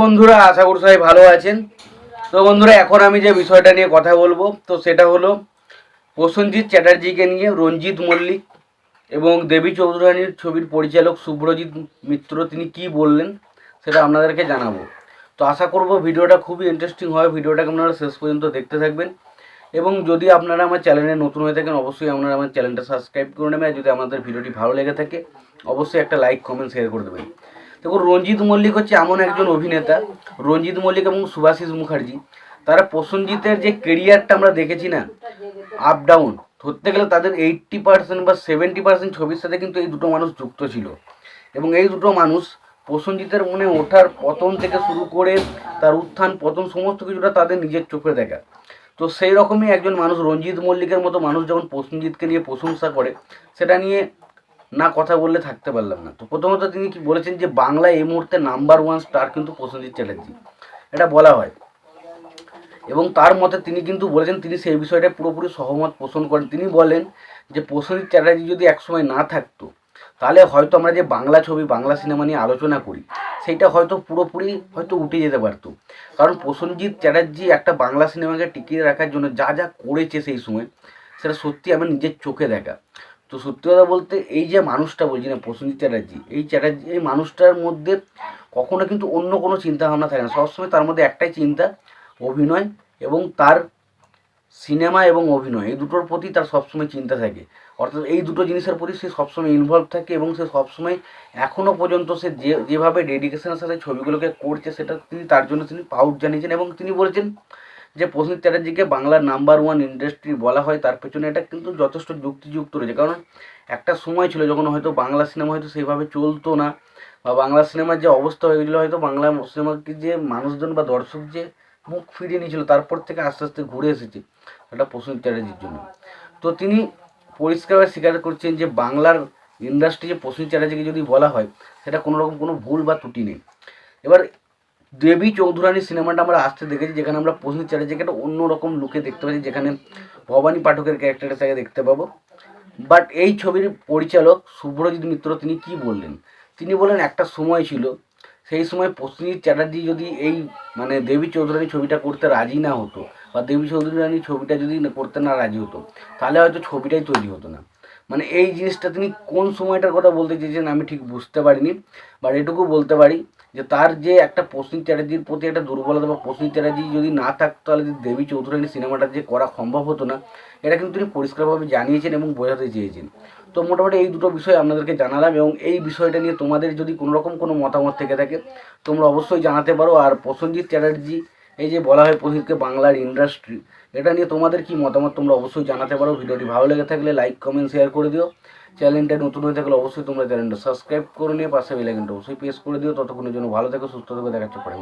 বন্ধুরা, আশা করি সবাই ভালো আছেন। তো বন্ধুরা, এখন আমি যে বিষয়টা নিয়ে কথা বলব, তো সেটা হলো প্রসেনজিৎ চ্যাটার্জিকে নিয়ে রঞ্জিত মল্লিক এবং দেবী চৌধুরানীর ছবির পরিচালক শুভ্রজিৎ মিত্র, তিনি কি বললেন সেটা আপনাদেরকে জানাব। তো আশা করব ভিডিওটা খুবই ইন্টারেস্টিং হয়, ভিডিওটাকে আপনারা শেষ পর্যন্ত দেখতে থাকবেন। এবং যদি আপনারা আমার চ্যানেলে নতুন হয়ে থাকেন, অবশ্যই আপনারা আমার চ্যানেলটা সাবস্ক্রাইব করে নেবেন। আর যদি আমাদের ভিডিওটি ভালো লেগে থাকে, অবশ্যই একটা লাইক কমেন্ট শেয়ার করে দেবেন। দেখুন রঞ্জিত মল্লিক হচ্ছে এমন একজন অভিনেতা, রঞ্জিত মল্লিক এবং সুভাষিস মুখার্জি। তারা প্রসেনজিতের যে কেরিয়ারটা আমরা দেখেছি না আপ ডাউন ধরতে গেলে তাদের এইট্টি পার্সেন্ট বা সেভেন্টি পার্সেন্ট ছবির সাথে কিন্তু এই দুটো মানুষ যুক্ত ছিল। এবং এই দুটো মানুষ প্রসেনজিতের মনে ওঠার পতন থেকে শুরু করে তার উত্থান, পতন, সমস্ত কিছুটা তাদের নিজের চোখে দেখা। তো সেই রকমই একজন মানুষ রঞ্জিত মল্লিকের মতো মানুষ যখন প্রসেনজিৎকে নিয়ে প্রশংসা করে, সেটা নিয়ে না কথা বললে থাকতে পারলাম না। তো প্রথমত তিনি কি বলেছেন যে, বাংলায় এই মুহূর্তে নাম্বার ওয়ান স্টার কিন্তু প্রসেনজিৎ চ্যাটার্জি। এটা বলা হয়। এবং তার মতে তিনি কিন্তু বলেছেন, তিনি সেই বিষয়টা পুরোপুরি সহমত পোষণ করেন। তিনি বলেন যে, প্রসেনজিৎ চ্যাটার্জি যদি একসময় না থাকতো, তাহলে হয়তো আমরা যে বাংলা ছবি, বাংলা সিনেমা নিয়ে আলোচনা করি, সেইটা হয়তো পুরোপুরি হয়তো উঠে যেতে পারতো। কারণ প্রসেনজিৎ চ্যাটার্জি একটা বাংলা সিনেমাকে টিকিয়ে রাখার জন্য যা যা করেছে সেই সময়, সেটা সত্যি আমার নিজের চোখে দেখা। তো সত্যি কথা বলতে এই যে মানুষটা বলছি না, প্রসেনজিৎ চ্যাটার্জি, এই চ্যাটার্জি, এই মানুষটার মধ্যে কখনো কিন্তু অন্য কোনো চিন্তা ভাবনা থাকে না। সবসময় তার মধ্যে একটাই চিন্তা, অভিনয় এবং তার সিনেমা এবং অভিনয়। এই দুটোর প্রতি তার সবসময় চিন্তা থাকে। অর্থাৎ এই দুটো জিনিসের প্রতি সে সবসময় ইনভলভ থাকে এবং সে সবসময় এখনও পর্যন্ত সে যে, যেভাবে ডেডিকেশনের সাথে ছবিগুলোকে করছে, সেটা তিনি তার জন্য তিনি পাউট জানিয়েছেন এবং তিনি বলেছেন যে প্রসেনজিৎ চ্যাটার্জিকে বাংলার নাম্বার ওয়ান ইন্ডাস্ট্রি বলা হয়, তার পেছনে এটা কিন্তু যথেষ্ট যুক্তিযুক্ত রয়েছে। কারণ একটা সময় ছিল যখন হয়তো বাংলা সিনেমা হয়তো সেইভাবে চলতো না, বা বাংলা সিনেমার যে অবস্থা হয়েছিল হয়তো বাংলা সিনেমাকে যে মানুষজন বা দর্শক যে মুখ ফিরিয়ে নিয়েছিল, তারপর থেকে আস্তে আস্তে ঘুরে এসেছে এটা প্রসেনজিৎ চ্যাটার্জির জন্য। তো তিনি পরিষ্কারভাবে স্বীকার করছেন যে বাংলার ইন্ডাস্ট্রি যে প্রসেনজিৎ চ্যাটার্জিকে যদি বলা হয়, সেটা কোনো রকম কোনো ভুল বা ত্রুটি নেই। এবার দেবী চৌধুরানী সিনেমাটা আমরা আসতে দেখেছি, যেখানে আমরা প্রসেনজিৎ চ্যাটার্জিকে একটা অন্যরকম লুকে দেখতে পাচ্ছি, যেখানে ভবানী পাঠকের ক্যারেক্টারের সাথে দেখতে পাবো। বাট এই ছবির পরিচালক শুভ্রজিৎ মিত্র, তিনি কি বললেন? তিনি বলেন একটা সময় ছিল, সেই সময় প্রসেনজিৎ চ্যাটার্জি যদি এই মানে দেবী চৌধুরানী ছবিটা করতে রাজি না হতো, বা দেবী চৌধুরানী ছবিটা যদি করতে না রাজি হতো, তাহলে হয়তো ছবিটাই তৈরি হতো না। মানে এই জিনিসটা তিনি কোন সময়টার কথা বলতে চেয়েছেন আমি ঠিক বুঝতে পারিনি, বাট এটুকু বলতে পারি যে তার যে একটা প্রসেনজিৎ চ্যাটার্জির প্রতি একটা দুর্বলতা বা প্রসেনজিৎ চ্যাটার্জি যদি না থাকতো, তাহলে যে দেবী চৌধুরানী সিনেমাটা যে করা সম্ভব হতো না, এটা কিন্তু তিনি পরিষ্কারভাবে জানিয়েছেন এবং বোঝাতে চেয়েছেন। তো মোটামুটি এই দুটো বিষয় আপনাদেরকে জানালাম এবং এই বিষয়টা নিয়ে তোমাদের যদি কোনোরকম কোনো মতামত থেকে থাকে, তোমরা অবশ্যই জানাতে পারো। আর প্রসেনজিৎ চ্যাটার্জি এই যে বলা হয় প্রসেনজিৎকে বাংলার ইন্ডাস্ট্রি এটা নিয়ে তোমাদের কি মতামত? তোমরা অবশ্যই জানাতে পারো। ভিডিওটি ভালো লেগে থাকলে লাইক কমেন্ট শেয়ার করে দিও। চ্যানেলটা নতুন হয়ে থাকলে অবশ্যই তোমরা চ্যানেলটা সাবস্ক্রাইব করে নিয়ে পাশে বেলাইকনটা অবশ্যই প্রেস করে দিও। ততক্ষণের জন্য ভালো থেকো, সুস্থ থেকো, দেখাচ্ছে পরে